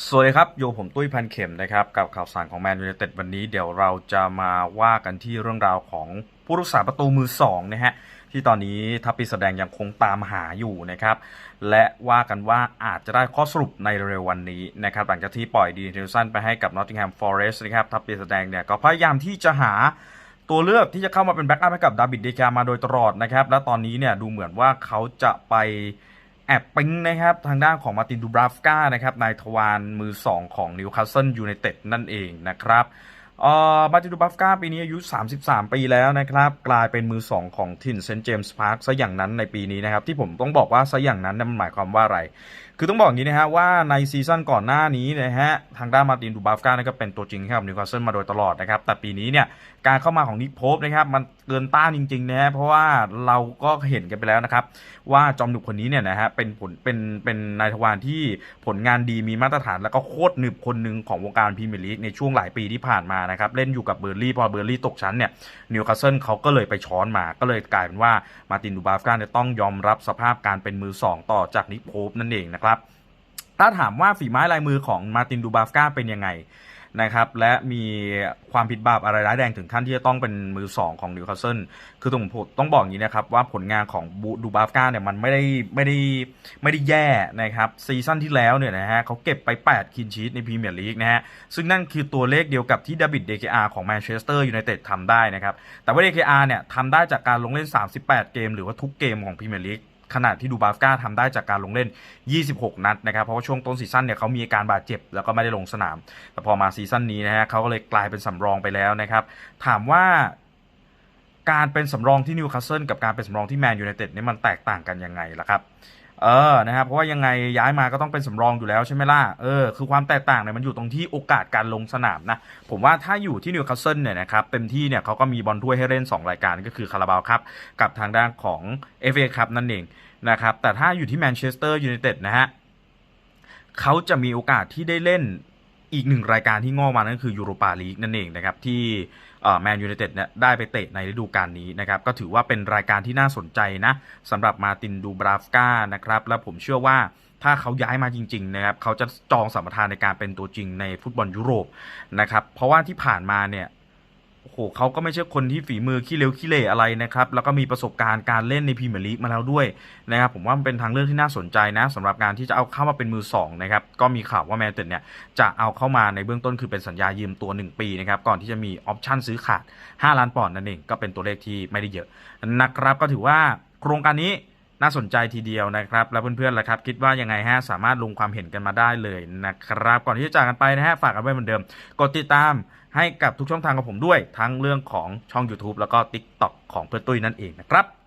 สวัสดีครับโยผมตุ้ยพันเข็มนะครับ กับข่าวสารของแมนยู i นเต็ดวันนี้เดี๋ยวเราจะมาว่ากันที่เรื่องราวของผู้รักษาประตูมือสองนะฮะที่ตอนนี้ทัพปีแสดงยังคงตามหาอยู่นะครับ และว่ากันว่าอาจจะได้ข้อสรุปในเร็ววันนี้นะครับหลังจากที่ปล่อยดีเทลสันไปให้กับนอตติงแฮมฟอเรสต์นะครับทัพปีแสดงเนี่ยก็พยายามที่จะหาตัวเลือกที่จะเข้ามาเป็นแบ็กอัพให้กับดาบิดเดกามาโดยตลอดนะครับและตอนนี้เนี่ยดูเหมือนว่าเขาจะไป แอบปิ้งนะครับทางด้านของมาตินดูบราฟกานะครับนายทวารมือ 2 ของนิวคาสเซิลยูไนเต็ดนั่นเองนะครับเอ่อมาตินดูบราฟกาปีนี้อายุ 33 ปีแล้วนะครับ กลายเป็นมือ 2 ของทินเซนเจมส์พาร์คซะอย่างนั้นในปีนี้นะครับ ที่ผมต้องบอกว่าซะอย่างนั้นเนี่ยมันหมายความว่าอะไรคือต้องบอกอย่างนี้นะฮะว่าในซีซั่นก่อนหน้านี้นะฮะทางด้านมาตินดูบาฟกาเนี่ยก็เป็นตัวจริงให้กับนิวคาสเซิลมาโดยตลอดนะครับแต่ปีนี้เนี่ยการเข้ามาของนิกโพฟนะครับมันเกินต้านจริงๆนะฮะเพราะว่าเราก็เห็นกันไปแล้วนะครับว่าจอมหนุกคนนี้เนี่ยนะฮะเป็นผลเป็นเป็นนายทวารที่ผลงานดีมีมาตรฐานแล้วก็โคตรหนึบคนหนึ่งของวงการพรีเมียร์ลีกในช่วงหลายปีที่ผ่านมานะครับเล่นอยู่กับเบอร์ลี่พอเบอร์ลี่ตกชั้นเนี่ยนิวคาสเซิลเขาก็เลยไปช้อนมาก็เลยกลายเป็นว่ามาตินดูบาฟกาเนี่ยต้องยอมรับสภาพการเป็นมือสองต่อจากนิกโพฟนั่นเองนะครับ ถ้าถามว่าฝีไม้ลายมือของมาตินดูบาฟกาเป็นยังไงนะครับและมีความผิดบาปอะไรร้ายแรงถึงขั้นที่จะต้องเป็นมือสองของนิวคาสเซิลคือต้องผมต้องบอกอย่างนี้นะครับว่าผลงานของดูบาฟกาเนี่ยมันไม่ได้ไม่ได้ไม่ได้แย่นะครับซีซั่นที่แล้วเนี่ยนะฮะเขาเก็บไป 8 คินชีตในพรีเมียร์ลีกนะฮะซึ่งนั่นคือตัวเลขเดียวกับที่ดาบิดเดคอาของแมนเชสเตอร์ยูไนเต็ดทำได้นะครับแต่ว่า DKR เนี่ยทำได้จากการลงเล่น 38 เกม หรือว่าทุกเกมของพรีเมียร์ลีก ขณะที่ดูบาฟกาทำได้จากการลงเล่น 26 นัดนะครับเพราะว่าช่วงต้นซีซั่นเนี่ยเขามีอาการบาดเจ็บแล้วก็ไม่ได้ลงสนาม แต่พอมาซีซั่นนี้นะฮะเขาก็เลยกลายเป็นสำรองไปแล้วนะครับถามว่าการเป็นสำรองที่นิวคาสเซิลกับการเป็นสำรองที่แมนยูไนเต็ดเนี่ยมันแตกต่างกันยังไงล่ะครับ เออนะครับเพราะว่ายังไงย้ายมาก็ต้องเป็นสำรองอยู่แล้วใช่ไหมล่ะเออคือความแตกต่างเนี่ยมันอยู่ตรงที่โอกาสการลงสนามนะผมว่าถ้าอยู่ที่นิวคาสเซิลเนี่ยนะครับเต็มที่เนี่ยเขาก็มีบอลถ้วยให้เล่น 2 รายการก็คือคาราบาวครับกับทางด้านของ FA ครับนั่นเองนะครับแต่ถ้าอยู่ที่แมนเชสเตอร์ยูไนเต็ดนะฮะเขาจะมีโอกาสที่ได้เล่น อีกหนึ่งรายการที่งอกมานั่นคือยูโรปาลีกนั่นเองนะครับที่แมนยูไนเต็ดเนี่ยได้ไปเตะในฤดูกาลนี้นะครับก็ถือว่าเป็นรายการที่น่าสนใจนะสำหรับมาตินดูบราฟกานะครับและผมเชื่อว่าถ้าเขาย้ายมาจริงๆนะครับเขาจะจองสัมปทานในการเป็นตัวจริงในฟุตบอลยุโรปนะครับเพราะว่าที่ผ่านมาเนี่ย โอ้โหเขาก็ไม่ใช่คนที่ฝีมือขี้เร็วขี้เละอะไรนะครับ แล้วก็มีประสบการณ์การเล่นในพรีเมียร์ลีกมาแล้วด้วยนะครับ ผมว่ามันเป็นทางเลือกที่น่าสนใจนะสำหรับการที่จะเอาเข้ามาเป็นมือสองนะครับ ก็มีข่าวว่าแมนเต็ดเนี่ยจะเอาเข้ามาในเบื้องต้นคือเป็นสัญญายืมตัว 1 ปีนะครับ ก่อนที่จะมีออปชั่นซื้อขาด 5 ล้านปอนด์นั่นเอง ก็เป็นตัวเลขที่ไม่ได้เยอะนะครับ ก็ถือว่าโครงการนี้ น่าสนใจทีเดียวนะครับ แล้วเพื่อนๆล่ะครับ คิดว่ายังไงฮะสามารถลงความเห็นกันมาได้เลยนะครับ ก่อนที่จะจากกันไปนะฮะฝากกันไว้เหมือนเดิม กดติดตามให้กับทุกช่องทางของผมด้วย ทั้งเรื่องของช่อง YouTube แล้วก็ TikTok ของเพื่อนตุ้ยนั่นเองนะครับ